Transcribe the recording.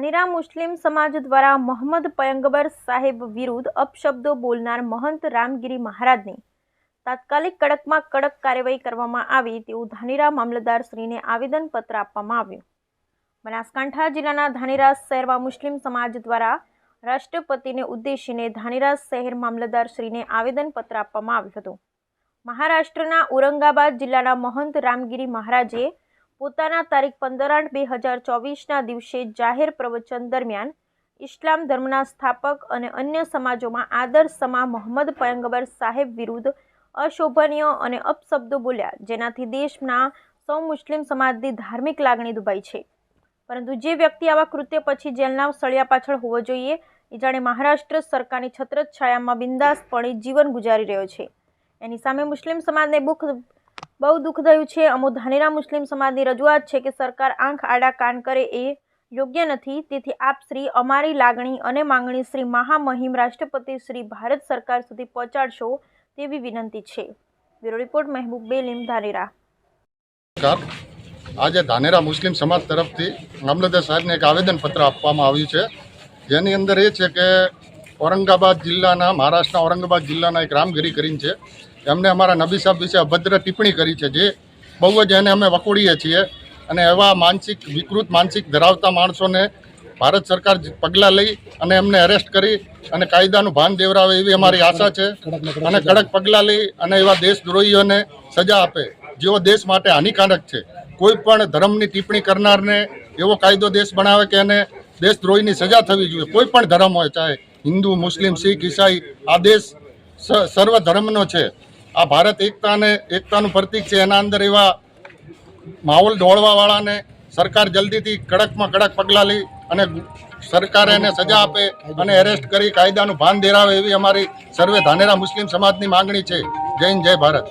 ધાનેરા મુસ્લિમ સમાજ દ્વારા મોહમ્મદ પયંગબર સાહેબ વિરુદ્ધ અપશબ્દો બોલનાર મહંત રામગીરી મહારાજની તાત્કાલિક કડકમાં કડક કાર્યવાહી કરવામાં આવી તેવું ધાનેરા મામલતદારશ્રીને આવેદનપત્ર આપવામાં આવ્યું. બનાસકાંઠા જિલ્લાના ધાનેરા શહેરમાં મુસ્લિમ સમાજ દ્વારા રાષ્ટ્રપતિને ઉદ્દેશીને ધાનેરા શહેર મામલતદારશ્રીને આવેદનપત્ર આપવામાં આવ્યું હતું. મહારાષ્ટ્રના ઔરંગાબાદ જિલ્લાના મહંત રામગીરી મહારાજે પોતાના તારીખ પંદર આઠ બે હજાર ચોવીસના દિવસે જાહેર પ્રવચન દરમિયાન ઇસ્લામ ધર્મના સ્થાપક અને અન્ય સમાજોમાં આદર સમા મોહમ્મદ પયંગબર સાહેબ વિરુદ્ધ અશોભનીય અને અપશબ્દો બોલ્યા, જેનાથી દેશના સૌ મુસ્લિમ સમાજની ધાર્મિક લાગણી દુભાઈ છે. પરંતુ જે વ્યક્તિ આવા કૃત્ય પછી જેલના સળિયા પાછળ હોવો જોઈએ, એ જાણે મહારાષ્ટ્ર સરકારની છત્રછાયામાં બિંદાસપણે જીવન ગુજારી રહ્યો છે. એની સામે મુસ્લિમ સમાજને બુખ બહુ દુઃખ થયું છે. અમો ધાનેરા મુસ્લિમ સમાજની રજૂઆત છે કે સરકાર આંખ આડા કાન કરે એ યોગ્ય નથી. તેથી આપ શ્રી અમારી લાગણી અને માંગણી શ્રી મહામહિમ રાષ્ટ્રપતિ શ્રી ભારત સરકાર સુધી પહોંચાડશો તેવી વિનંતી છે. Bureau report, Mehboob Belim, Dhanera. આજે ધાનેરા મુસ્લિમ સમાજ તરફથી મામલતદાર સાહેબને એક આવેદનપત્ર આપવામાં આવ્યું છે. જેની અંદર એ છે કે ઔરંગાબાદ જિલ્લાના, મહારાષ્ટ્રના ઔરંગાબાદ જિલ્લાના એક રામગીરી કરીને છે. એમને અમારા નબી સાહેબ વિશે અભદ્ર ટિપ્પણી કરી છે જે બહુ જ એને અમે વખોડીએ છીએ અને એવા માનસિક, વિકૃત માનસિક ધરાવતા માણસોને ભારત સરકાર પગલાં લઈ અને એમને અરેસ્ટ કરી અને કાયદાનું ભાન દેવરાવે એવી અમારી આશા છે અને કડક પગલાં લઈ અને એવા દેશદ્રોહીઓને સજા આપે, જેઓ દેશ માટે હાનિકારક છે. કોઈ પણ ધર્મની ટિપ્પણી કરનારને એવો કાયદો દેશ બનાવે કે એને દેશદ્રોહીની સજા થવી જોઈએ. કોઈ પણ ધર્મ હોય, ચાહે હિન્દુ, મુસ્લિમ, શીખ, ઈસાઈ, આ દેશ સર્વ ધર્મનો છે. આ ભારત એકતા અને એકતાનું પ્રતીક છે. એના અંદર એવા માહોલ દોડવાવાળાને સરકાર જલ્દીથી કડકમાં કડક પગલાં લઈ અને સરકારે એને સજા આપે અને એરેસ્ટ કરી કાયદાનું ભાન દેરાવે એવી અમારી સર્વે ધાનેરા મુસ્લિમ સમાજની માંગણી છે. જય જય ભારત.